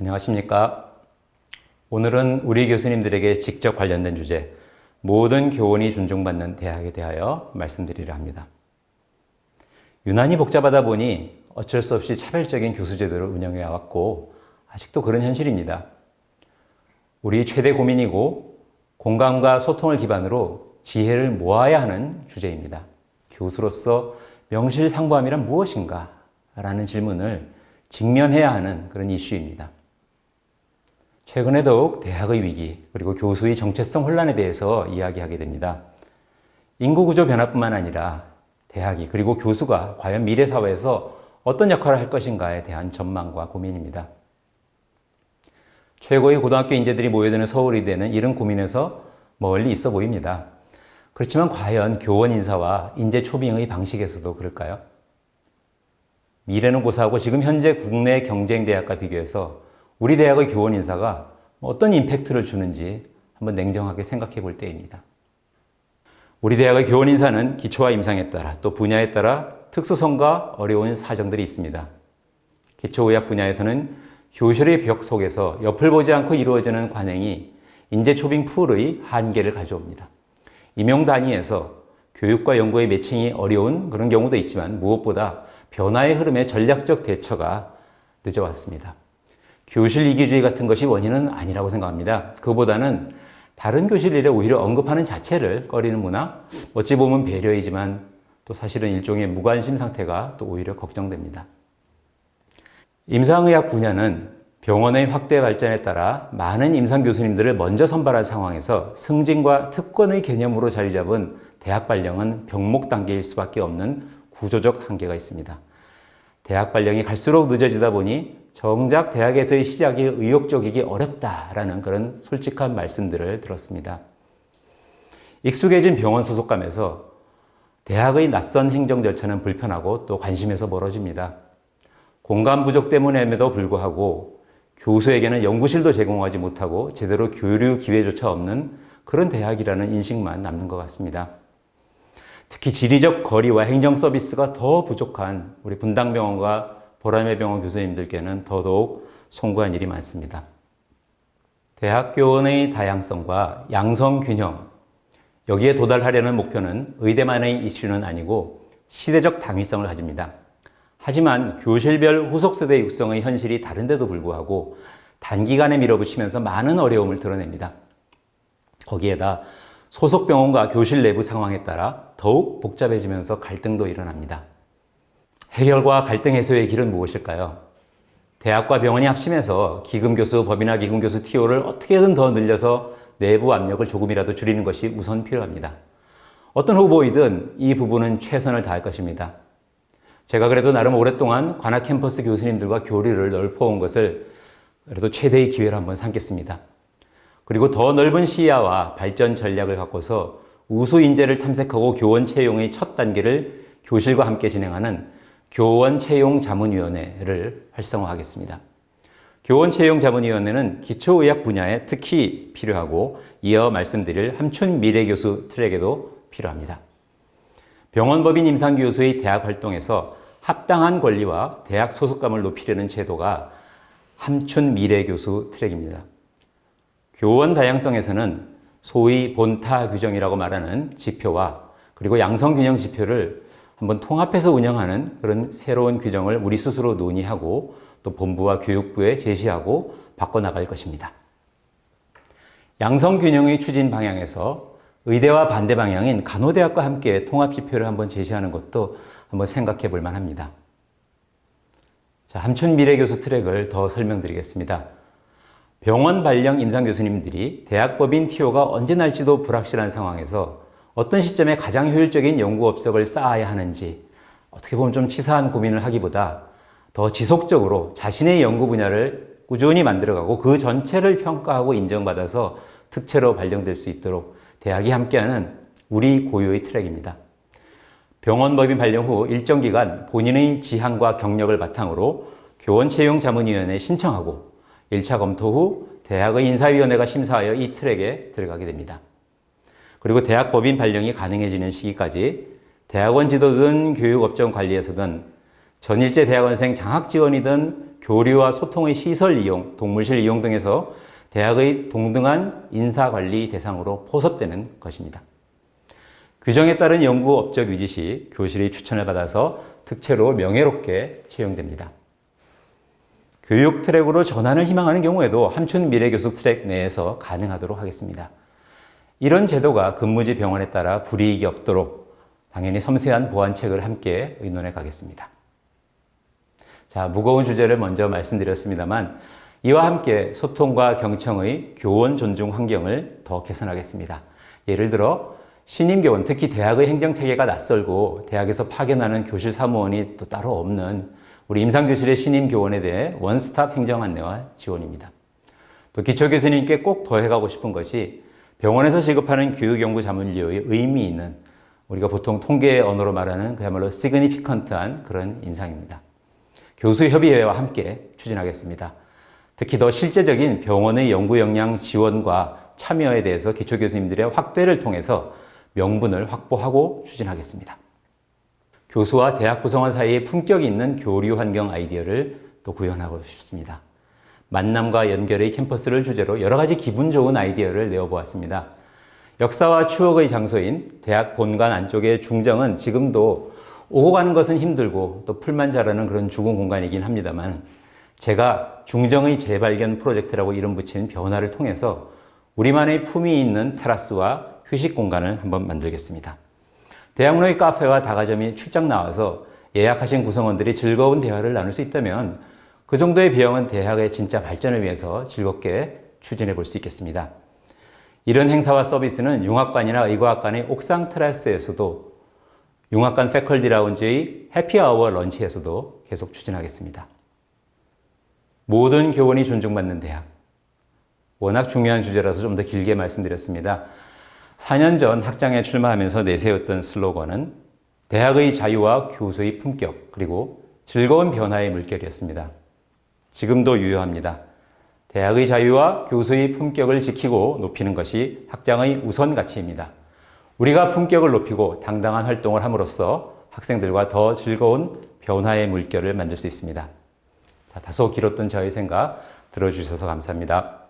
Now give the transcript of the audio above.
안녕하십니까. 오늘은 우리 교수님들에게 직접 관련된 주제, 모든 교원이 존중받는 대학에 대하여 말씀드리려 합니다. 유난히 복잡하다 보니 어쩔 수 없이 차별적인 교수제도를 운영해 왔고, 아직도 그런 현실입니다. 우리 최대 고민이고, 공감과 소통을 기반으로 지혜를 모아야 하는 주제입니다. 교수로서 명실상부함이란 무엇인가? 라는 질문을 직면해야 하는 그런 이슈입니다. 최근에 더욱 대학의 위기, 그리고 교수의 정체성 혼란에 대해서 이야기하게 됩니다. 인구 구조 변화뿐만 아니라 대학이, 그리고 교수가 과연 미래 사회에서 어떤 역할을 할 것인가에 대한 전망과 고민입니다. 최고의 고등학교 인재들이 모여드는 서울의대는 이런 고민에서 멀리 있어 보입니다. 그렇지만 과연 교원 인사와 인재 초빙의 방식에서도 그럴까요? 미래는 고사하고 지금 현재 국내 경쟁 대학과 비교해서 우리 대학의 교원 인사가 어떤 임팩트를 주는지 한번 냉정하게 생각해 볼 때입니다. 우리 대학의 교원 인사는 기초와 임상에 따라 또 분야에 따라 특수성과 어려운 사정들이 있습니다. 기초의학 분야에서는 교실의 벽 속에서 옆을 보지 않고 이루어지는 관행이 인재 초빙 풀의 한계를 가져옵니다. 임용 단위에서 교육과 연구의 매칭이 어려운 그런 경우도 있지만 무엇보다 변화의 흐름에 전략적 대처가 늦어왔습니다. 교실 이기주의 같은 것이 원인은 아니라고 생각합니다. 그보다는 다른 교실 일에 오히려 언급하는 자체를 꺼리는 문화, 어찌 보면 배려이지만 또 사실은 일종의 무관심 상태가 또 오히려 걱정됩니다. 임상의학 분야는 병원의 확대 발전에 따라 많은 임상 교수님들을 먼저 선발한 상황에서 승진과 특권의 개념으로 자리 잡은 대학 발령은 병목 단계일 수밖에 없는 구조적 한계가 있습니다. 대학 발령이 갈수록 늦어지다 보니 정작 대학에서의 시작이 의욕적이기 어렵다라는 그런 솔직한 말씀들을 들었습니다. 익숙해진 병원 소속감에서 대학의 낯선 행정 절차는 불편하고 또 관심에서 멀어집니다. 공간 부족 때문에도 불구하고 교수에게는 연구실도 제공하지 못하고 제대로 교류 기회조차 없는 그런 대학이라는 인식만 남는 것 같습니다. 특히 지리적 거리와 행정 서비스가 더 부족한 우리 분당병원과 보라매 병원 교수님들께는 더더욱 송구한 일이 많습니다. 대학 교원의 다양성과 양성 균형, 여기에 도달하려는 목표는 의대만의 이슈는 아니고 시대적 당위성을 가집니다. 하지만 교실별 후속 세대 육성의 현실이 다른데도 불구하고 단기간에 밀어붙이면서 많은 어려움을 드러냅니다. 거기에다 소속 병원과 교실 내부 상황에 따라 더욱 복잡해지면서 갈등도 일어납니다. 해결과 갈등 해소의 길은 무엇일까요? 대학과 병원이 합심해서 기금교수, 법이나 기금교수 TO를 어떻게든 더 늘려서 내부 압력을 조금이라도 줄이는 것이 우선 필요합니다. 어떤 후보이든 이 부분은 최선을 다할 것입니다. 제가 그래도 나름 오랫동안 관악 캠퍼스 교수님들과 교류를 넓혀온 것을 그래도 최대의 기회로 한번 삼겠습니다. 그리고 더 넓은 시야와 발전 전략을 갖고서 우수 인재를 탐색하고 교원 채용의 첫 단계를 교실과 함께 진행하는 교원 채용 자문위원회를 활성화하겠습니다. 교원 채용 자문위원회는 기초의학 분야에 특히 필요하고 이어 말씀드릴 함춘 미래 교수 트랙에도 필요합니다. 병원법인 임상 교수의 대학 활동에서 합당한 권리와 대학 소속감을 높이려는 제도가 함춘 미래 교수 트랙입니다. 교원 다양성에서는 소위 본타 규정이라고 말하는 지표와 그리고 양성 균형 지표를 한번 통합해서 운영하는 그런 새로운 규정을 우리 스스로 논의하고 또 본부와 교육부에 제시하고 바꿔나갈 것입니다. 양성균형의 추진 방향에서 의대와 반대 방향인 간호대학과 함께 통합 지표를 한번 제시하는 것도 한번 생각해 볼 만합니다. 자, 함춘 미래교수 트랙을 더 설명드리겠습니다. 병원 발령 임상 교수님들이 대학법인 TO가 언제 날지도 불확실한 상황에서 어떤 시점에 가장 효율적인 연구 업적을 쌓아야 하는지 어떻게 보면 좀 치사한 고민을 하기보다 더 지속적으로 자신의 연구 분야를 꾸준히 만들어가고 그 전체를 평가하고 인정받아서 특채로 발령될 수 있도록 대학이 함께하는 우리 고유의 트랙입니다. 병원 법인 발령 후 일정 기간 본인의 지향과 경력을 바탕으로 교원 채용 자문위원회에 신청하고 1차 검토 후 대학의 인사위원회가 심사하여 이 트랙에 들어가게 됩니다. 그리고 대학 법인 발령이 가능해지는 시기까지 대학원 지도든 교육업종 관리에서든 전일제 대학원생 장학 지원이든 교류와 소통의 시설 이용, 동물실 이용 등에서 대학의 동등한 인사관리 대상으로 포섭되는 것입니다. 규정에 따른 연구 업적 유지 시 교실의 추천을 받아서 특채로 명예롭게 채용됩니다. 교육 트랙으로 전환을 희망하는 경우에도 함춘 미래교수 트랙 내에서 가능하도록 하겠습니다. 이런 제도가 근무지 병원에 따라 불이익이 없도록 당연히 섬세한 보완책을 함께 의논해 가겠습니다. 자, 무거운 주제를 먼저 말씀드렸습니다만 이와 함께 소통과 경청의 교원 존중 환경을 더 개선하겠습니다. 예를 들어 신임 교원, 특히 대학의 행정 체계가 낯설고 대학에서 파견하는 교실 사무원이 또 따로 없는 우리 임상 교실의 신임 교원에 대해 원스톱 행정 안내와 지원입니다. 또 기초 교수님께 꼭 더해가고 싶은 것이 병원에서 지급하는 교육 연구 자문료의 의미 있는 우리가 보통 통계의 언어로 말하는 그야말로 significant한 그런 인상입니다. 교수협의회와 함께 추진하겠습니다. 특히 더 실제적인 병원의 연구 역량 지원과 참여에 대해서 기초 교수님들의 확대를 통해서 명분을 확보하고 추진하겠습니다. 교수와 대학 구성원 사이에 품격 있는 교류 환경 아이디어를 또 구현하고 싶습니다. 만남과 연결의 캠퍼스를 주제로 여러 가지 기분 좋은 아이디어를 내어보았습니다. 역사와 추억의 장소인 대학 본관 안쪽의 중정은 지금도 오고 가는 것은 힘들고 또 풀만 자라는 그런 죽은 공간이긴 합니다만 제가 중정의 재발견 프로젝트라고 이름 붙인 변화를 통해서 우리만의 품이 있는 테라스와 휴식 공간을 한번 만들겠습니다. 대학로의 카페와 다가점이 출장 나와서 예약하신 구성원들이 즐거운 대화를 나눌 수 있다면 그 정도의 비용은 대학의 진짜 발전을 위해서 즐겁게 추진해 볼 수 있겠습니다. 이런 행사와 서비스는 융합관이나 의과학관의 옥상 테라스에서도 융합관 패컬디 라운지의 해피아워 런치에서도 계속 추진하겠습니다. 모든 교원이 존중받는 대학. 워낙 중요한 주제라서 좀 더 길게 말씀드렸습니다. 4년 전 학장에 출마하면서 내세웠던 슬로건은 대학의 자유와 교수의 품격, 그리고 즐거운 변화의 물결이었습니다. 지금도 유효합니다. 대학의 자유와 교수의 품격을 지키고 높이는 것이 학장의 우선 가치입니다. 우리가 품격을 높이고 당당한 활동을 함으로써 학생들과 더 즐거운 변화의 물결을 만들 수 있습니다. 자, 다소 길었던 저의 생각 들어주셔서 감사합니다.